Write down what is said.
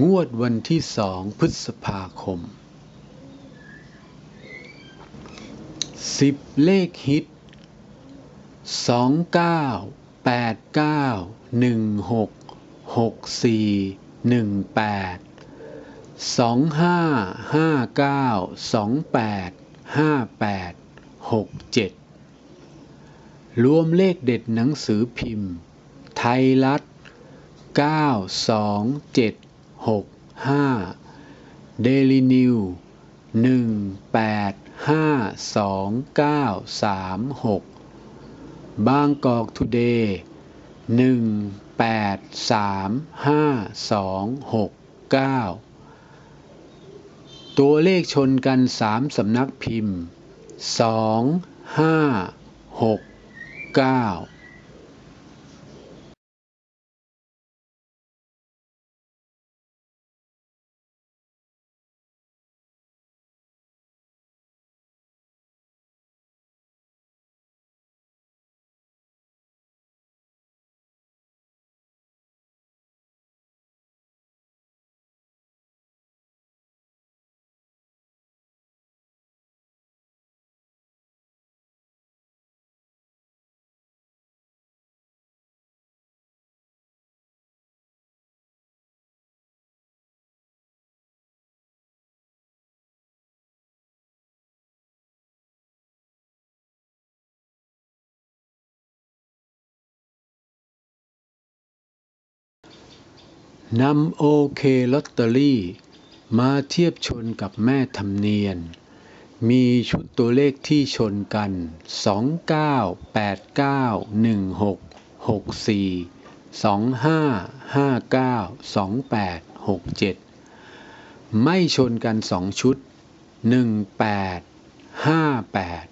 งวดวันที่สองพฤษภาคมสิบเลขฮิตสองเก้าแปดเก้าหนึ่งหกหกสี่หนึ่งแปดสองห้าห้าเก้าสองแปดห้าแปดหกเจ็ดรวมเลขเด็ดหนังสือพิมพ์ ไทยรัฐเก้าสองเจ็ด หกห้าเดลินิวหนึ่งแปดห้าสองเก้าสามหกบางกอกทูเดย์หนึ่งแปดสามห้าสองหกเก้าตัวเลขชนกันสามสำนักพิมพ์สองห้าหกเก้า นำโอเคลอตเตอรี่ มาเทียบชนกับแม่ธรรมเนียน มีชุดตัวเลขที่ชนกัน 29 89 16 64 25 59 28 67 ไม่ชนกันสองชุด 18 58